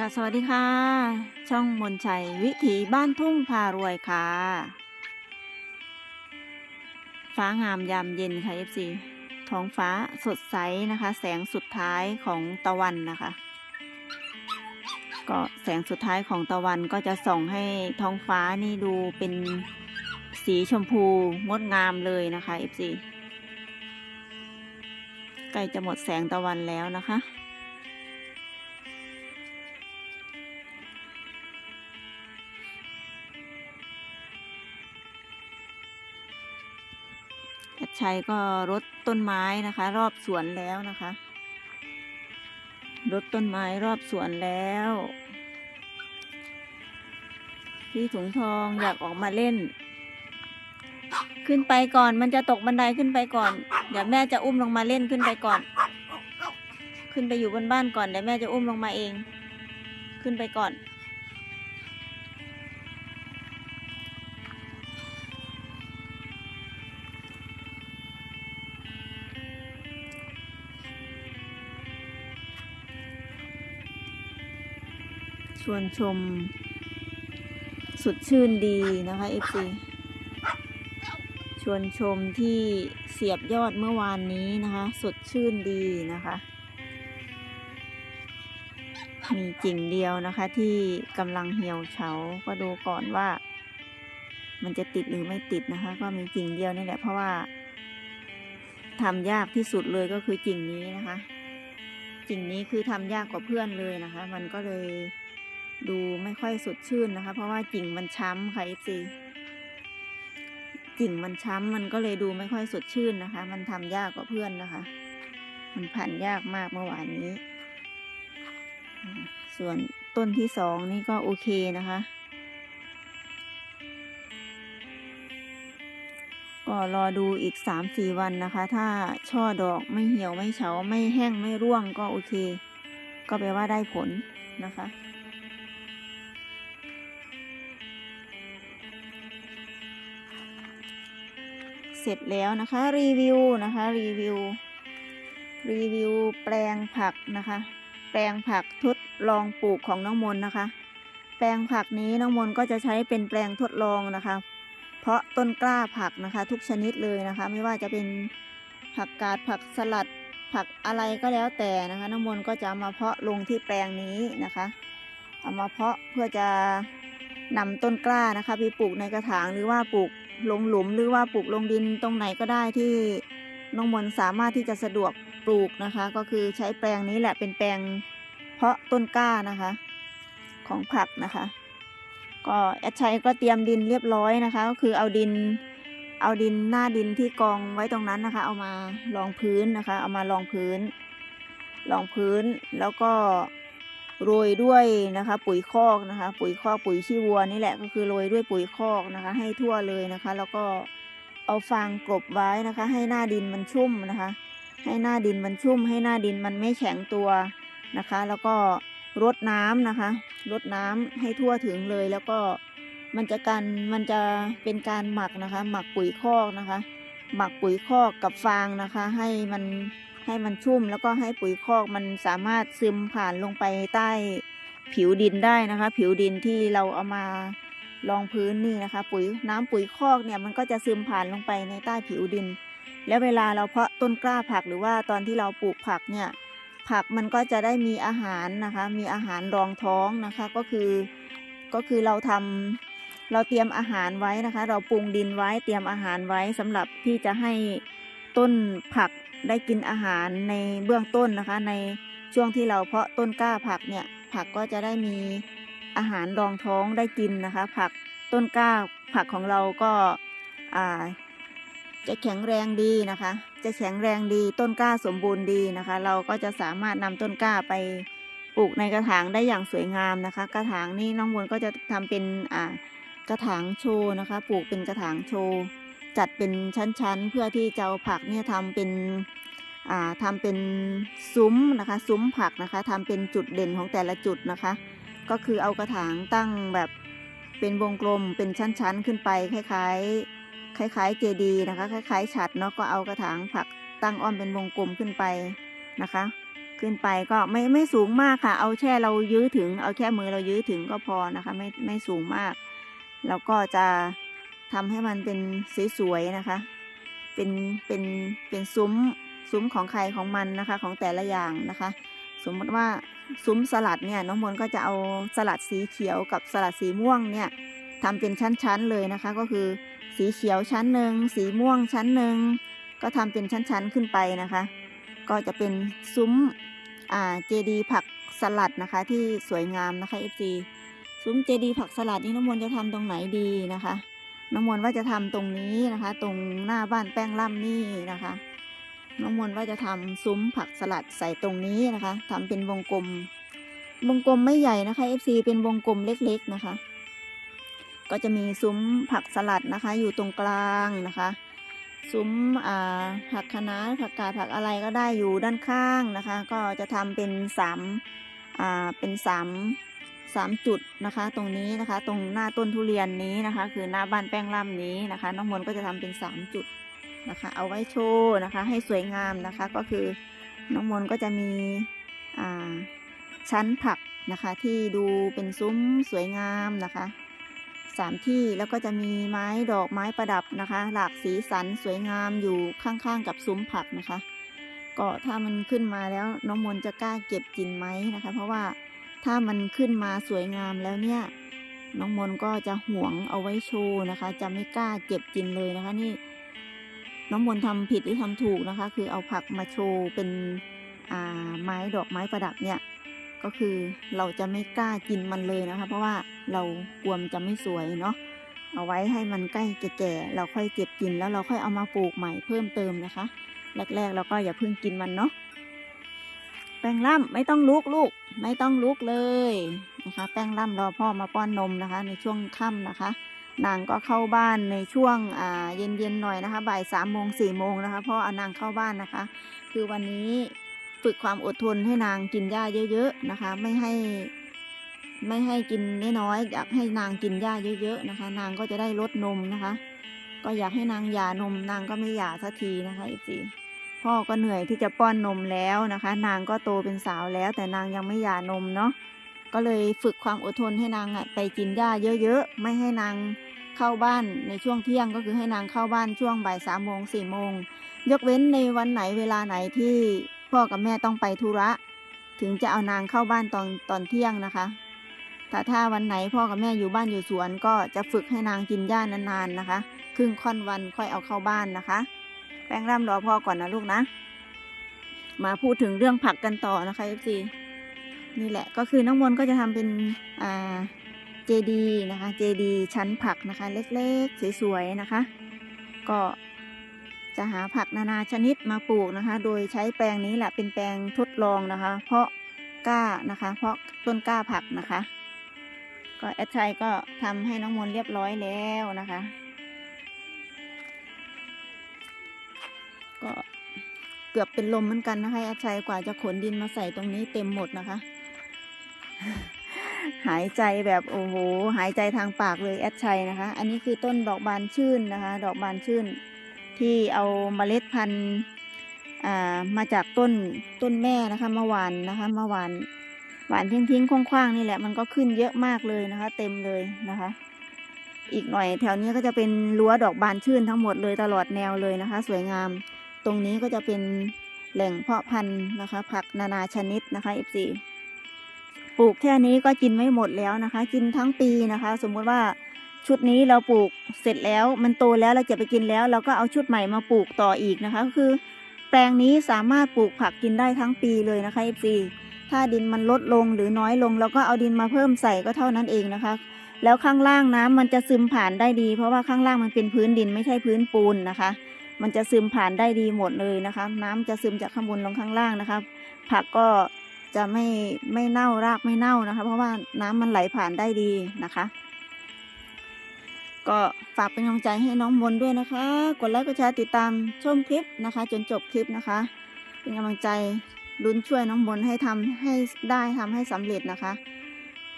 กับสวัสดีค่ะ ช่องมนชัยวิถีบ้านทุ่งพารวยค่ะ ฟ้างามยามเย็นค่ะ FC ท้องฟ้าสดใสนะคะ แสงสุดท้ายของตะวันนะคะ ก็แสงสุดท้ายของตะวันก็จะส่องให้ท้องฟ้านี่ดูเป็นสีชมพูงดงามเลยนะคะ FC ใกล้จะหมดแสงตะวันแล้วนะคะ แอดชัยก็รดต้นไม้นะคะ รอบสวนแล้วนะคะรดต้นไม้รอบสวนแล้ว พี่ถุงทองอยากออกมาเล่น ขึ้นไปก่อนมันจะตกบันไดขึ้นไปก่อน เดี๋ยวแม่จะอุ้มลงมาเล่นขึ้นไปก่อน ขึ้นไปอยู่บนบ้านก่อนเดี๋ยวแม่จะอุ้มลงมาเอง ขึ้นไปก่อน ชวนชม สุดชื่นดีนะคะ FC ชวนชมที่เสียบยอดเมื่อวานนี้นะคะ สดชื่นดีนะคะ มีกิ่งเดียวนะคะที่กำลังเหี่ยวเฉา ก็ดูก่อนว่า มันจะติดหรือไม่ติดนะคะ ก็มีกิ่งเดียวนี่แหละเพราะว่าทำยากที่สุดเลยก็คือกิ่งนี้นะคะ กิ่งนี้คือทำยากกว่าเพื่อนเลยนะคะ มันก็เลย ดูไม่ค่อยสดชื่นนะคะ เพราะว่ากิ่งมันช้ำค่ะ FC กิ่งมันช้ำมันก็เลยดูไม่ค่อยสดชื่นนะคะ มันทำยากกว่าเพื่อนนะคะ มันผ่านยากมากเมื่อวานนี้ ส่วนต้นที่สองนี่ก็โอเคนะคะ ก็รอดูอีกสามสี่วันนะคะ ถ้าช่อดอกไม่เหี่ยวไม่เฉาไม่แห้งไม่ร่วงก็โอเค ก็แปลว่าได้ผลนะคะ เสร็จแล้วนะคะรีวิวนะคะรีวิวรีวิวแปลงผักนะคะ แปลงผักทดลองปลูกของน้องมนนะคะ แปลงผักนี้น้องมนก็จะใช้เป็นแปลงทดลองนะคะ เพราะต้นกล้าผักนะคะ ทุกชนิดเลยนะคะ ไม่ว่าจะเป็นผักกาดผักสลัดผักอะไรก็แล้วแต่นะคะน้องมนก็จะมาเพาะลงที่แปลงนี้นะคะเอามาเพาะเพื่อจะนำต้นกล้านะคะไปปลูกในกระถางหรือว่าปลูก ลงหลุมหรือว่าปลูกลงดินตรงไหนก็ได้ที่น้องมนสามารถที่จะสะดวกปลูกนะคะ ก็คือใช้แปลงนี้แหละเป็นแปลงเพาะต้นกล้านะคะ ของผักนะคะ ก็แอดชัยก็เตรียมดินเรียบร้อยนะคะ ก็คือเอาดินเอาดินหน้าดินที่กองไว้ตรงนั้นนะคะ เอามารองพื้นนะคะ เอามารองพื้นรองพื้นแล้วก็ โรยด้วยนะคะ ปุ๋ยคอกนะคะ ปุ๋ยคอกปุ๋ยขี้วัวนี่แหละก็คือโรยด้วยปุ๋ยคอกนะคะ ให้ทั่วเลยนะคะ แล้วก็เอาฟางกลบไว้นะคะ ให้หน้าดินมันชุ่มนะคะ ให้หน้าดินมันชุ่ม ให้หน้าดินมันไม่แข็งตัวนะคะ แล้วก็รดน้ำนะคะรดน้ำให้ทั่วถึงเลย แล้วก็มันจะการมันจะเป็นการหมักนะคะ หมักปุ๋ยคอกนะคะ หมักปุ๋ยคอกกับฟางนะคะ ให้มัน ให้มันชุ่มแล้วก็ให้ปุ๋ยคอกมันสามารถซึมผ่านลงไปใต้ผิวดินได้นะคะ ผิวดินที่เราเอามารองพื้นนี่นะคะ ปุ๋ยน้ำปุ๋ยคอกเนี่ยมันก็จะซึมผ่านลงไปในใต้ผิวดิน แล้วเวลาเราเพาะต้นกล้าผักหรือว่าตอนที่เราปลูกผักเนี่ยผักมันก็จะได้มีอาหารนะคะ มีอาหารรองท้องนะคะก็คือก็คือเราทำเราเตรียมอาหารไว้นะคะ เราปรุงดินไว้เตรียมอาหารไว้สำหรับที่จะให้ต้นผัก ได้กินอาหารในเบื้องต้นนะคะ ในช่วงที่เราเพาะต้นกล้าผักเนี่ยผักก็จะได้มีอาหารรองท้องได้กินนะคะ ผักต้นกล้าผักของเราก็าจะแข็งแรงดีนะคะ จะแข็งแรงดีต้นกล้าสมบูรณ์ดีนะคะ เราก็จะสามารถนำต้นกล้าไปปลูกในกระถางได้อย่างสวยงามนะคะ กระถางนี่น้องมนต์ก็จะทำเป็นกระถางโชว์นะคะ ปลูกเป็นกระถางโชว์ จัดเป็นชั้นๆ เพื่อที่จะเอาผักเนี่ยทำเป็นอ่าทำเป็นซุ้มนะคะซุ้มผักนะคะทำเป็นจุดเด่นของแต่ละจุดนะคะ ก็คือเอากระถางตั้งแบบเป็นวงกลมเป็นชั้นๆขึ้นไปคล้ายๆ คล้ายๆเจดีนะคะคล้ายๆฉัดเนาะก็เอากระถางผักตั้งอ้อมเป็นวงกลมขึ้นไปนะคะ ขึ้นไปก็ไม่ไม่สูงมากค่ะ เอาแค่เรายื้อถึง เอาแค่มือเรายื้อถึงก็พอนะคะ ไม่ไม่สูงมาก แล้วก็จะ ทำให้มันเป็นสวยๆนะคะ เป็นเป็นเป็นซุ้มซุ้มของใครของมันนะคะ ของแต่ละอย่างนะคะ สมมติว่าซุ้มสลัดเนี่ยน้องมนก็จะเอาสลัดสีเขียวกับสลัดสีม่วงเนี่ยทำเป็นชั้นๆเลยนะคะ ก็คือสีเขียวชั้นหนึ่งสีม่วงชั้นหนึ่งก็ทำเป็นชั้นๆขึ้นไปนะคะ ก็จะเป็นซุ้มอ่าเจดีผักสลัดนะคะ ที่สวยงามนะคะ FC ซุ้มเจดีผักสลัดนี่น้องมนจะทำตรงไหนดีนะคะ น้องมนต์ว่าจะทำตรงนี้นะคะ ตรงหน้าบ้านแป้งล่ำนี่นะคะ น้องมนต์ว่าจะทำซุ้มผักสลัดใส่ตรงนี้นะคะทำเป็นวงกลม วงกลมไม่ใหญ่นะคะ FC เป็นวงกลมเล็กๆนะคะ ก็จะมีซุ้มผักสลัดนะคะ อยู่ตรงกลางนะคะซุ้มอ่าผักคะน้าผักกาดผักอะไรก็ได้อยู่ด้านข้างนะคะ ก็จะทำเป็นสามอ่าเป็นสาม สามจุดนะคะ ตรงนี้นะคะ ตรงหน้าต้นทุเรียนนี้นะคะ คือหน้าบ้านแป้งล่ำนี้นะคะ น้องมนก็จะทำเป็นสามจุดนะคะ เอาไว้โชว์นะคะ ให้สวยงามนะคะ ก็คือน้องมนก็จะมีอ่าชั้นผักนะคะ ที่ดูเป็นซุ้มสวยงามนะคะสามที่แล้วก็จะมีไม้ดอกไม้ประดับนะคะ หลากสีสันสวยงามอยู่ข้างๆกับซุ้มผักนะคะ ก็ถ้ามันขึ้นมาแล้วน้องมนจะกล้าเก็บกินไหมนะคะ เพราะว่า ถ้ามันขึ้นมาสวยงามแล้วเนี่ย น้องมนก็จะหวงเอาไว้โชว์นะคะ จะไม่กล้าเก็บกินเลยนะคะนี่ น้องมนต์ทำผิดหรือทำถูกนะคะ คือเอาผักมาโชว์เป็นอ่าไม้ดอกไม้ประดับเนี่ย ก็คือเราจะไม่กล้ากินมันเลยนะคะ เพราะว่าเรากลัวมันจะไม่สวยเนาะเอาไว้ให้มันใกล้แก่ๆเราค่อยเก็บกินแล้วเราค่อยเอามาปลูกใหม่เพิ่มเติมนะคะ แรกๆเราก็อย่าเพิ่งกินมันเนาะ แป้งล่ำไม่ต้องลุกลูก ไม่ต้องลุกเลยนะคะ แป้งล่ำรอพ่อมาป้อนนมนะคะ ในช่วงค่ำนะคะ นางก็เข้าบ้านในช่วงอ่าเย็นๆหน่อยนะคะ บ่ายสามโมงสี่โมงนะคะพ่อเอานางเข้าบ้านนะคะ คือวันนี้ฝึกความอดทนให้นางกินหญ้าเยอะ ๆนะคะ ไม่ให้ไม่ให้กินน้อยๆอยากให้นางกินหญ้าเยอะ ๆนะคะ นางก็จะได้ลดนมนะคะ ก็อยากให้นางหย่านมนางก็ไม่หย่าสักทีนะคะอีจี พ่อก็เหนื่อยที่จะป้อนนมแล้วนะคะ นางก็โตเป็นสาวแล้ว แต่นางยังไม่หย่านมเนาะก็เลยฝึกความอดทนให้นางไปกินหญ้าเยอะๆ ไม่ให้นางเข้าบ้านในช่วงเที่ยงก็คือให้นางเข้าบ้านช่วงบ่ายสามโมงสี่โมงยกเว้นในวันไหนเวลาไหนที่พ่อกับแม่ต้องไปธุระ ถึงจะเอานางเข้าบ้านตอนตอนเที่ยงนะคะแต่ถ้าวันไหนพ่อกับแม่อยู่บ้านอยู่สวนก็จะฝึกให้นางกินหญ้านานๆนะคะ ครึ่งค่อนวันค่อยเอาเข้าบ้านนะคะ ป้งร่ำรอพ่อก่อนนะลูกนะ มาพูดถึงเรื่องผักกันต่อนะคะ FC นี่แหละก็คือน้องมนก็จะทำเป็นอ่าเจดีนะคะเจดีชั้นผักนะคะ เล็กๆ สวยๆนะคะ ก็จะหาผักนานาชนิดมาปลูกนะคะ โดยใช้แปลงนี้แหละเป็นแปลงทดลองนะคะ เพราะกล้านะคะ เพราะต้นกล้าผักนะคะ ก็แอดชัยก็ทำให้น้องมนเรียบร้อยแล้วนะคะ ก็เกือบเป็นลมเหมือนกันนะคะแอดชัยกว่าจะขนดินมาใส่ตรงนี้เต็มหมดนะคะ หายใจแบบโอ้โห หายใจทางปากเลยแอดชัยนะคะ อันนี้คือต้นดอกบานชื่นนะคะ ดอกบานชื่น ที่เอาเมล็ดพันธุ์อ่ามาจากต้นต้นแม่นะคะมาหวานนะคะมาหวานหวานทิ้งทิ้งๆคว้างๆนี่แหละมันก็ขึ้นเยอะมากเลยนะคะ เต็มเลยนะคะ อีกหน่อยแถวนี้ก็จะเป็นรั้วดอกบานชื่นทั้งหมดเลยตลอดแนวเลยนะคะ สวยงาม ตรงนี้ก็จะเป็นแหล่งเพาะพันธุ์นะคะ ผักนานาชนิดนะคะ F4 ปลูกแค่นี้ก็กินไม่หมดแล้วนะคะ กินทั้งปีนะคะ สมมุติว่าชุดนี้เราปลูกเสร็จแล้ว มันโตแล้วเราจะไปกินแล้ว เราก็เอาชุดใหม่มาปลูกต่ออีกนะคะก็คือ แปลงนี้สามารถปลูกผักกินได้ทั้งปีเลยนะคะ F4 ถ้าดินมันลดลงหรือน้อยลง เราก็เอาดินมาเพิ่มใส่ก็เท่านั้นเองนะคะ แล้วข้างล่างน้ำมันจะซึมผ่านได้ดี เพราะว่าข้างล่างมันเป็นพื้นดินไม่ใช่พื้นปูนนะคะ มันจะซึมผ่านได้ดีหมดเลยนะคะ น้ำจะซึมจากข้างบนลงข้างล่างนะคะ ผักก็จะไม่ไม่เน่ารากไม่เน่านะคะ เพราะว่าน้ำมันไหลผ่านได้ดีนะคะ ก็ฝากเป็นกำลังใจให้น้องมนด้วยนะคะ กดไลค์กดแชร์ติดตามชมคลิปนะคะ จนจบคลิปนะคะ เป็นกำลังใจลุ้นช่วยน้องมนให้ทำให้ได้ทำให้สำเร็จนะคะ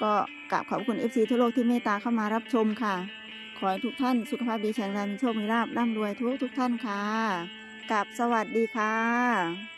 ก็กราบขอบคุณ FC ทั่วโลกที่เมตตาเข้ามารับชมค่ะ ขอให้ทุกท่านสุขภาพดีแข็งแรงมีโชคมีลาภร่ำรวยทุกทุกท่านค่ะกับสวัสดีค่ะ